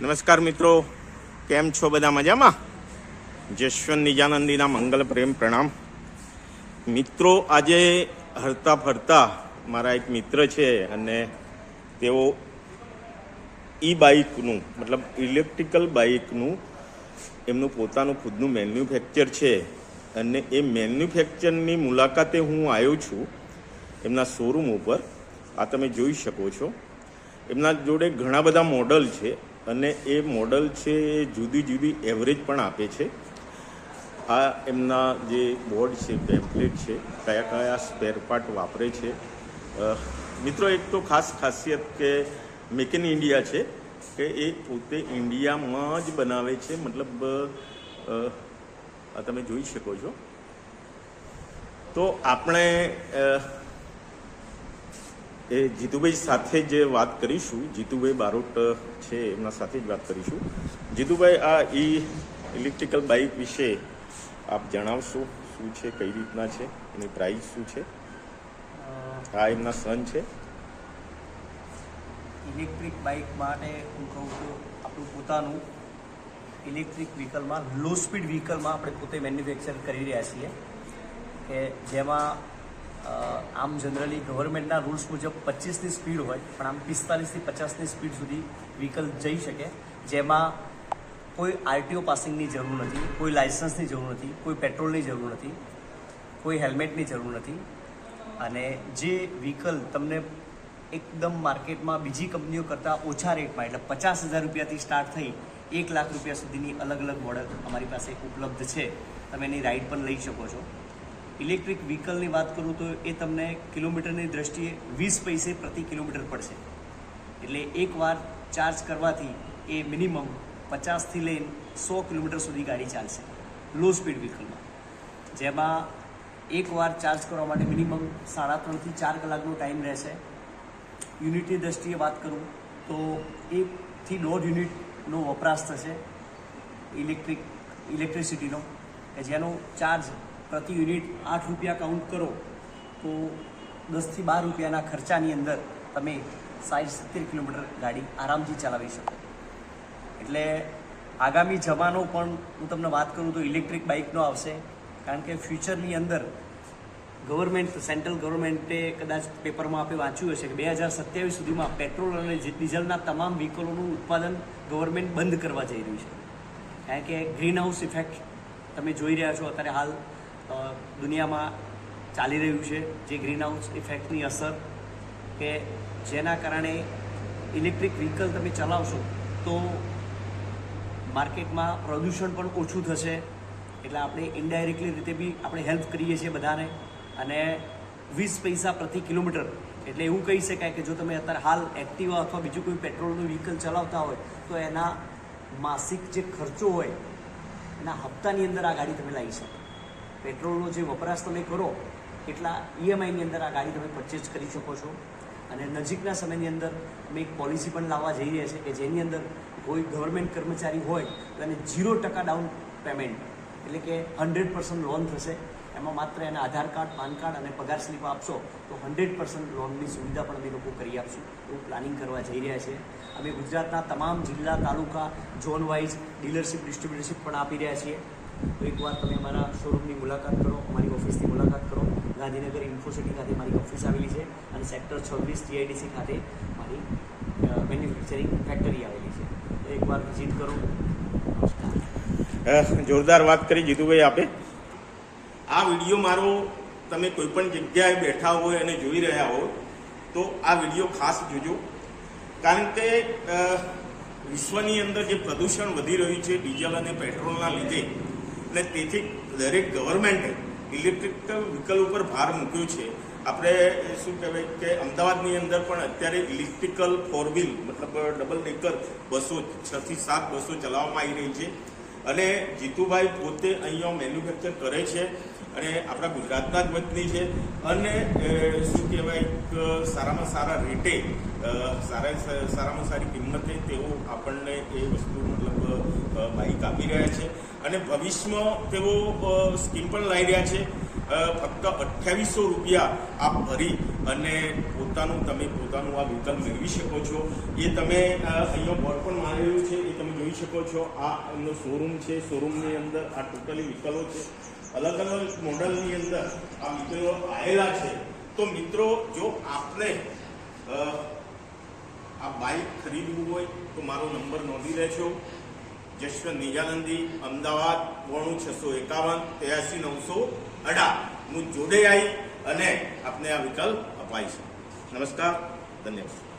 નમસ્કાર મિત્રો, કેમ છો બધા મજામાં? જશવંત નિજાનંદીના મંગલ પ્રેમ પ્રણામ. મિત્રો, આજે હરતા ફરતા મારા એક મિત્ર છે અને તેઓ ઈ બાઇકનું મતલબ ઇલેક્ટ્રિકલ બાઇકનું, એમનું પોતાનું ખુદનું મેન્યુફેક્ચર છે. અને એ મેન્યુફેક્ચરની મુલાકાતે હું આવ્યો છું, એમના શોરૂમ ઉપર. આ તમે જોઈ શકો છો. એમના જોડે ઘણા બધા મોડલ છે. અને એ મોડલ છે એ જુદી જુદી એવરેજ પણ આપે છે. આ એમના જે બોર્ડ છે પેમ્પલેટ છે, કયા કયા સ્પેરપાર્ટ વાપરે છે. મિત્રો, એક તો ખાસ ખાસિયત કે મેક ઇન ઇન્ડિયા છે, કે એ પોતે ઇન્ડિયામાં જ બનાવે છે. મતલબ આ તમે જોઈ શકો છો. તો આપણે એ જીતુભાઈ સાથે જ વાત કરીશું. જીતુભાઈ બારોટ છે, એમના સાથે જ વાત કરીશું. જીતુભાઈ, આ ઈ ઇલેક્ટ્રિકલ બાઇક વિશે આપ જણાવશો, શું છે, કઈ રીતના છે, એની પ્રાઇસ શું છે? આ એમના સન છે. ઇલેક્ટ્રિક બાઇક માટે હું કહું છું આપણું પોતાનું ઇલેક્ટ્રિક વ્હીકલમાં લો સ્પીડ વ્હીકલમાં આપણે પોતે મેન્યુફેક્ચર કરી રહ્યા છીએ. કે જેમાં આમ જનરલી ગવર્મેન્ટના રૂલ્સ મુજબ પચીસની સ્પીડ હોય, પણ આમ પિસ્તાલીસથી પચાસની સ્પીડ સુધી વ્હીકલ જઈ શકે, જેમાં કોઈ આરટીઓ પાસિંગની જરૂર નથી, કોઈ લાયસન્સની જરૂર નથી, કોઈ પેટ્રોલની જરૂર નથી, કોઈ હેલ્મેટની જરૂર નથી. અને જે વ્હીકલ તમને એકદમ માર્કેટમાં બીજી કંપનીઓ કરતાં ઓછા રેટમાં એટલે પચાસ હજાર રૂપિયાથી સ્ટાર્ટ થઈ, એક લાખ રૂપિયા સુધીની અલગ અલગ મોડલ અમારી પાસે ઉપલબ્ધ છે. તમે એની રાઇડ પણ લઈ શકો છો. ઇલેક્ટ્રિક વ્હીકલની વાત કરું તો એ તમને કિલોમીટરની દ્રષ્ટિએ વીસ પૈસે પ્રતિ કિલોમીટર પડશે. એટલે એકવાર ચાર્જ કરવાથી એ મિનિમમ પચાસથી લઈને સો કિલોમીટર સુધી ગાડી ચાલશે. લો સ્પીડ વ્હીકલમાં. જેમાં એકવાર ચાર્જ કરવા માટે મિનિમમ સાડા ત્રણથી ચાર કલાકનો ટાઈમ રહેશે. યુનિટની દ્રષ્ટિએ વાત કરું તો એકથી દોઢ યુનિટનો વપરાશ થશે ઇલેક્ટ્રિક ઇલેક્ટ્રિસિટીનો કે જેનો ચાર્જ પ્રતિ યુનિટ આઠ રૂપિયા કાઉન્ટ કરો, તો દસથી બાર રૂપિયાના ખર્ચાની અંદર તમે સાઠ સિત્તેર કિલોમીટર ગાડી આરામથી ચલાવી શકો. એટલે આગામી જમાનો પણ હું તમને વાત કરું તો ઇલેક્ટ્રિક બાઇકનો આવશે, કારણ કે ફ્યુચરની અંદર ગવર્મેન્ટ સેન્ટ્રલ ગવર્મેન્ટે કદાચ પેપરમાં આપણે વાંચ્યું હશે કે બે હજાર સત્યાવીસ સુધીમાં પેટ્રોલ અને ડીઝલના તમામ વ્હીકલોનું ઉત્પાદન ગવર્મેન્ટ બંધ કરવા જઈ રહ્યું છે. કારણ કે ગ્રીન હાઉસ ઇફેક્ટ તમે જોઈ રહ્યા છો અત્યારે હાલ દુનિયામાં ચાલી રહ્યું છે જે ગ્રીન હાઉસ ઇફેક્ટની અસર કે જેના કારણે ઇલેક્ટ્રિક વ્હીકલ તમે ચલાવશો તો માર્કેટમાં પ્રદૂષણ પણ ઓછું થશે. એટલે આપણે ઇનડાયરેક્ટલી રીતે બી આપણે હેલ્પ કરીએ છીએ બધાને. અને વીસ પૈસા પ્રતિ કિલોમીટર. એટલે એવું કહી શકાય કે જો તમે અત્યારે હાલ એક્ટિવા અથવા બીજું કોઈ પેટ્રોલનું વ્હીકલ ચલાવતા હોય, તો એના માસિક જે ખર્ચો હોય, એના હપ્તાની અંદર આ ગાડી તમે લાવી શકો. પેટ્રોલનો જે વપરાશ તમે કરો, એટલા ઈએમઆઈની અંદર આ ગાડી તમે પરચેસ કરી શકો છો. અને નજીકના સમયની અંદર અમે એક પોલિસી પણ લાવવા જઈ રહ્યા છે કે જેની અંદર કોઈ ગવર્મેન્ટ કર્મચારી હોય, તો એને ઝીરો ટકા ડાઉન પેમેન્ટ એટલે કે હંડ્રેડ પર્સન્ટ લોન થશે. એમાં માત્ર એને આધાર કાર્ડ, પાન કાર્ડ અને પગાર સ્લીપ આપશો, તો હંડ્રેડ પર્સન્ટ લોનની સુવિધા પણ અમે લોકો કરી આપશું. એવું પ્લાનિંગ કરવા જઈ રહ્યા છે. અમે ગુજરાતના તમામ જિલ્લા, taluka zone wise dealership distributorship પણ આપી રહ્યા છીએ. તો એકવાર તમે અમારા શોરૂમની મુલાકાત કરો, અમારી ઓફિસની મુલાકાત કરો. ગાંધીનગર ઇન્ફોસિટી ખાતે મારી ઓફિસ આવેલી છે અને સેક્ટર છવ્વીસ ટીઆઈડીસી ખાતે મારી મેન્યુફેક્ચરિંગ ફેક્ટરી આવેલી છે. તો એકવાર વિઝિટ કરો. જોરદાર વાત કરી જીતુભાઈ આપે. આ વીડિયો મારો તમે કોઈ પણ જગ્યાએ બેઠા હોય અને જોઈ રહ્યા હો, તો આ વીડિયો ખાસ જોજો. કારણ કે વિશ્વની અંદર જે પ્રદૂષણ વધી રહ્યું છે ડીઝલ અને પેટ્રોલના લીધે અને તેથી દરેક ગવર્મેન્ટે ઇલેક્ટ્રિકલ વ્હીકલ ઉપર ભાર મૂક્યો છે. આપણે શું કહેવાય કે અમદાવાદની અંદર પણ અત્યારે ઇલેક્ટ્રિકલ ફોર વ્હીલ મતલબ ડબલ ડેકર બસો છથી સાત બસો ચલાવવામાં આવી રહી છે. અને જીતુભાઈ પોતે અહીંયા મેન્યુફેક્ચર કરે છે અને આપણા ગુજરાતના જ વતની છે. અને શું કહેવાય સારામાં સારા રેટે સારા, સારામાં સારી કિંમતે તેઓ આપણને એ વસ્તુ મતલબ બાઇક આપી રહ્યા છે. અને ભવિષ્યમાં તેઓ સ્કીમ પણ લાવી રહ્યા છે. ફક્ત અઠ્યાવીસો રૂપિયા આપ ભરી અને પોતાનું, તમે પોતાનું આ વ્હીકલ મેળવી શકો છો. એ તમે અહીંયા બોર્ડ પણ મારેલું છે. એ તમે જોઈ શકો છો. આ એમનો શોરૂમ છે. શોરૂમની અંદર આ ટોટલી વિકલો છે. અલગ અલગ મોડલની અંદર આ મિત્રો આવેલા છે. તો મિત્રો, જો આપણે આ બાઇક ખરીદવું હોય, તો મારો નંબર નોંધી લેજો. જશવંત નિજાનંદી, અમદાવાદ પોણું છસો એકાવન, ત્યાસી નવસો અઢાર. હું જોડે આવી અને આપને આ વિકલ્પ અપાઈશ. નમસ્કાર, ધન્યવાદ.